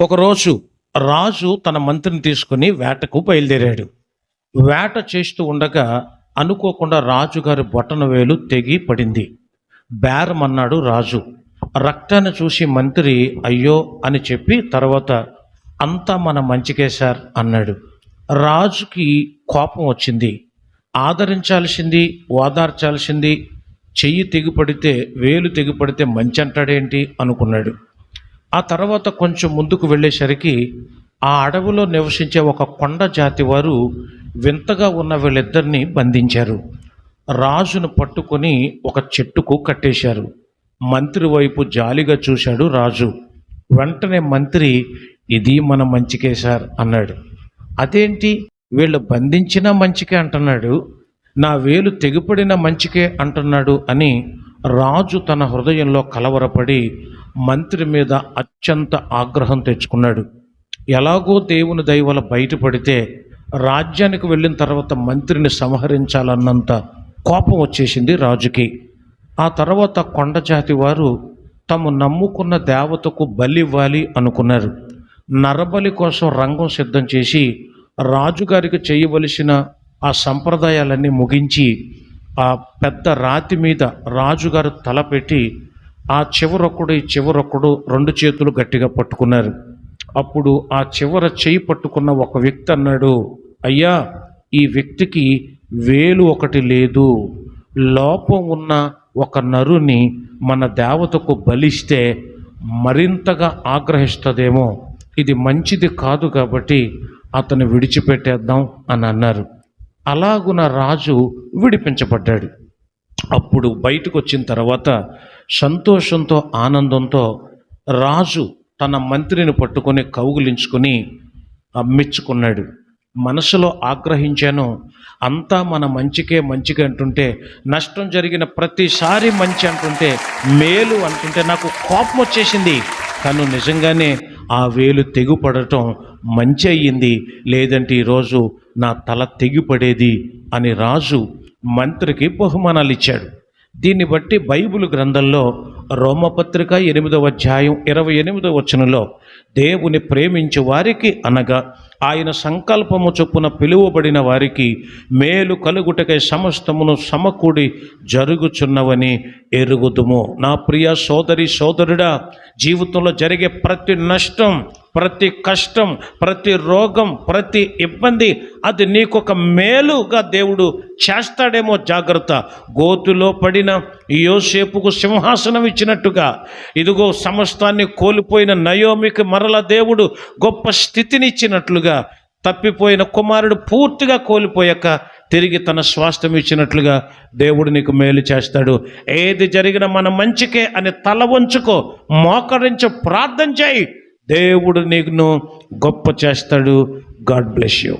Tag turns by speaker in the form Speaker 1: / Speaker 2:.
Speaker 1: ఒకరోజు రాజు తన మంత్రిని తీసుకుని వేటకు బయలుదేరాడు. వేట చేస్తూ ఉండగా అనుకోకుండా రాజుగారి బొటన వేలు తెగి పడింది. బేరం అన్నాడు రాజు రక్తాన్ని చూసి మంత్రి అయ్యో అని చెప్పి తర్వాత అంతా మన మంచికే సార్ అన్నాడు. రాజుకి కోపం వచ్చింది. ఆదరించాల్సింది ఓదార్చాల్సింది చెయ్యి తెగిపడితే వేలు తెగిపడితే మంచి అంటాడేంటి అనుకున్నాడు. ఆ తర్వాత కొంచెం ముందుకు వెళ్ళేసరికి ఆ అడవిలో నివసించే ఒక కొండ జాతి వారు వింతగా ఉన్న వీళ్ళిద్దరిని బంధించారు. రాజును పట్టుకొని ఒక చెట్టుకు కట్టేశారు. మంత్రి వైపు జాలిగా చూశాడు రాజు. వెంటనే మంత్రి ఇది మన మంచికే సార్ అన్నాడు. అదేంటి? వీళ్ళు బంధించిన మంచికే అంటున్నాడు. నా వేలు తెగిపడిన మంచికే అంటున్నాడు అని రాజు తన హృదయంలో కలవరపడి మంత్రి మీద అత్యంత ఆగ్రహం తెచ్చుకున్నాడు. ఎలాగో దేవుని దయవల బయటపడితే రాజ్యానికి వెళ్ళిన తర్వాత మంత్రిని సంహరించాలన్నంత కోపం వచ్చేసింది రాజుకి. ఆ తర్వాత కొండ జాతి వారు తాము నమ్ముకున్న దేవతకు బలి ఇవ్వాలి అనుకున్నారు. నరబలి కోసం రంగం సిద్ధం చేసి రాజుగారికి చేయవలసిన ఆ సంప్రదాయాలన్నీ ముగించి ఆ పెద్ద రాతి మీద రాజుగారు తలపెట్టి ఆ చివరొకడు ఈ చివరొక్కడు రెండు చేతులు గట్టిగా పట్టుకున్నారు. అప్పుడు ఆ చివర చేయి పట్టుకున్న ఒక వ్యక్తి అన్నాడు అయ్యా ఈ వ్యక్తికి వేలు ఒకటి లేదు. లోపం ఉన్న ఒక నరుని మన దేవతకు బలిస్తే మరింతగా ఆగ్రహిస్తుందేమో. ఇది మంచిది కాదు కాబట్టి అతను విడిచిపెట్టేద్దాం అని అన్నారు. అలాగున రాజు విడిపించబడ్డాడు. అప్పుడు బయటకు వచ్చిన తర్వాత సంతోషంతో ఆనందంతో రాజు తన మంత్రిని పట్టుకొని కౌగులించుకొని మెచ్చుకున్నాడు. మనసులో ఆగ్రహించాను అంతా మన మంచికే మంచిగా అంటుంటే నష్టం జరిగిన ప్రతిసారి మంచి అంటుంటే మేలు అంటుంటే నాకు కోపం వచ్చేసింది. తను నిజంగానే ఆ వేలు తెగుపడటం మంచి అయ్యింది. లేదంటే ఈరోజు నా తల తెగిపడేది అని రాజు మంత్రికి బహుమానాలు ఇచ్చాడు. దీన్ని బట్టి బైబిల్ గ్రంథంలో రోమపత్రిక ఎనిమిదవ అధ్యాయం ఇరవై ఎనిమిదవ వచనంలో దేవుని ప్రేమించు వారికి అనగా ఆయన సంకల్పము చొప్పున పిలువబడిన వారికి మేలు కలుగుటకై సమస్తమును సమకూడి జరుగుచున్నవని ఎరుగుదుము. నా ప్రియ సోదరి సోదరుడా జీవితంలో జరిగే ప్రతి నష్టం ప్రతి కష్టం ప్రతి రోగం ప్రతి ఇబ్బంది అది నీకొక మేలుగా దేవుడు చేస్తాడేమో జాగ్రత్త. గోతులో పడిన యోసేపుకు సింహాసనం ఇచ్చినట్టుగా ఇదిగో సమస్తాన్ని కోల్పోయిన నయోమికి మరల దేవుడు గొప్ప స్థితిని ఇచ్చినట్లుగా తప్పిపోయిన కుమారుడు పూర్తిగా కోల్పోయాక తిరిగి తన స్వాస్థ్యం ఇచ్చినట్లుగా దేవుడు నీకు మేలు చేస్తాడు. ఏది జరిగినా మన మంచికే అని తల వంచుకో మోకరించి ప్రార్థన చేయి. దేవుడు నీకును గొప్ప చేస్తాడు. God bless you